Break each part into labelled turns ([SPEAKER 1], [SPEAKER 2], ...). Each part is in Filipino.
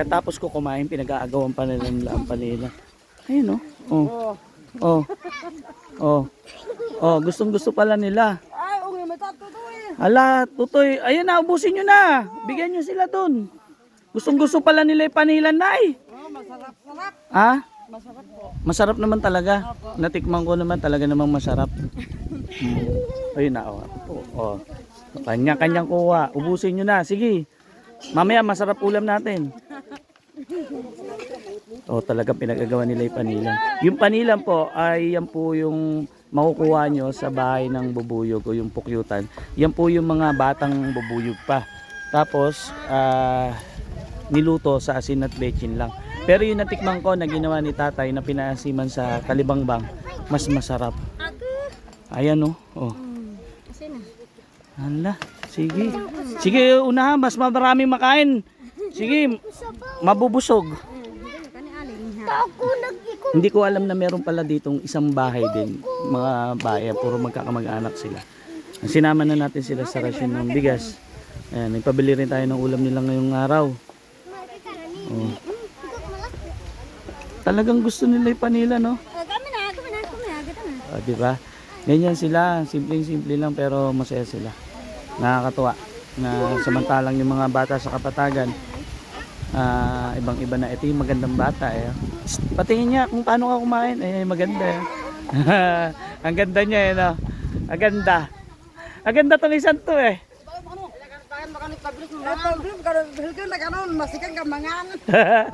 [SPEAKER 1] pagkatapos ko kumain, pinag-aagawan pa nila nila ang panila. Ayun oh. Oh. Oh. Oh. Oh, gustong gusto pala nila.
[SPEAKER 2] Ay, to eh.
[SPEAKER 1] Ala, tutoy, ayun na, ubusin nyo na. Bigyan nyo sila dun. Gustong gusto pala nila yung panilan na eh.
[SPEAKER 2] Oh, masarap, sarap.
[SPEAKER 1] Ha?
[SPEAKER 2] Masarap po.
[SPEAKER 1] Masarap naman talaga. Natikman ko naman talaga namang masarap. Hmm. Ayun na, oh. oh. Kanya-kanyang kuha. Ubusin nyo na. Sige. Mamaya masarap ulam natin. Oh, talagang pinagagawa nila yung panilan. Yung panilan po ay yan po yung makukuha nyo sa bahay ng bubuyog o yung pukyutan. Yan po yung mga batang bubuyog pa. Tapos, ah, niluto sa asin at bechin lang. Pero yung natikman ko na ginawa ni tatay na pinasiman sa kalibangbang, mas masarap. Ayan oh. oh.
[SPEAKER 2] Na.
[SPEAKER 1] Hala, sige. Sige, unahan, mas marami makain. Sige, mabubusog. Hindi ko alam na meron pala ditong isang bahay din. Mga bayan, puro magkakamag-anak sila. Sinama na natin sila sa rasyon ng bigas. Ayan, ipabili rin tayo ng ulam nila ngayong araw. Oh. Talagang gusto nila yung panila, no?
[SPEAKER 2] Kami na, kami na, kami na, kita na.
[SPEAKER 1] O, di ba? Ganyan sila, simpleng-simple lang pero masaya sila. Nakakatuwa na samantalang yung mga bata sa kapatagan, ah, ibang-iba na. Ito yung magandang bata eh. Patingin niya kung paano ka kumain. Eh, maganda eh. Ang ganda niya eh, no? Ang ganda. Ang ganda tong isang to eh.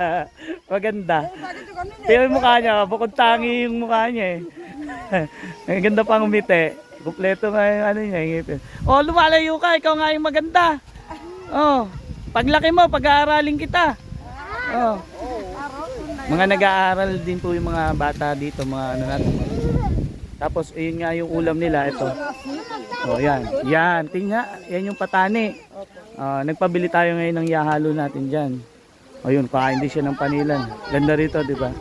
[SPEAKER 1] Maganda.
[SPEAKER 2] Eh?
[SPEAKER 1] Tingnan yung mukha niya, bukod tangi yung mukha niya eh. Ang ganda pang umiti. Kompleto nga yung ano niya, yung ngipin. Oh, lumalayo ka, ikaw nga yung maganda. Oh, paglaki mo, pag-aaralin kita. Oh. Mga nag-aaral din po yung mga bata dito, mga ano natin. Tapos, ayun nga yung ulam nila, ito. Oh, yan. Yan, tingnan, yan yung patani. Ah, nagpabili tayo ngayon ng yahalo natin dyan. Ayun, kain din siya ng panilan. Ganda rito, di ba?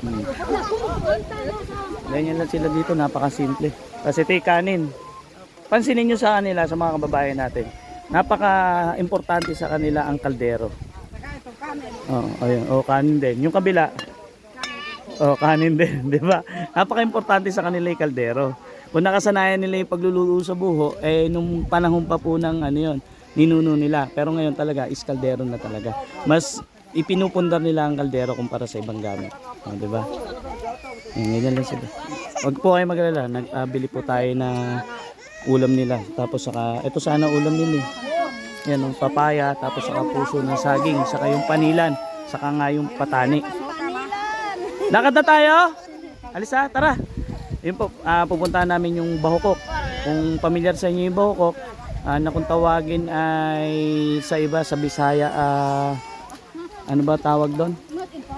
[SPEAKER 1] Hmm. Ganyan lang sila dito, napakasimple. Kasi ito kanin. Pansinin nyo sa kanila, sa mga kababayan natin. Napaka-importante sa kanila ang kaldero. Oh, ayun. Oh, kanin din. Yung kabila. Oh, kanin din, di ba? Napaka-importante sa kanila yung kaldero. Kung nakasanayan nila yung pagluluto sa buho, eh nung panahon pa po ng ano yun, ninuno nila. Pero ngayon talaga, is kaldero na talaga. Mas ipinupundar nila ang kaldero kumpara sa ibang gamit. Oh, di ba? Yan, ganyan lang sila. Huwag po kayo magalala, nagbili po tayo na ulam nila. Tapos saka, ito sana ulam nila eh. Yan, yung papaya, tapos saka puso ng saging, saka yung panilan, saka nga yung patani. Lakad na tayo? Alis tara. Yun po, ah, pupuntahan namin yung Bahukok. Kung pamilyar sa inyo yung Bahukok, ah, na kung tawagin ay sa iba, sa Bisaya, ah, ano ba tawag doon?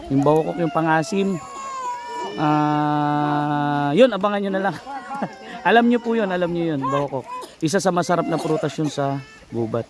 [SPEAKER 1] Yung Bahukok, yung pangasim. Ah, yun, abangan nyo na lang. Alam nyo po yun, alam nyo yun, Bahukok. Isa sa masarap na prutas yun sa gubat.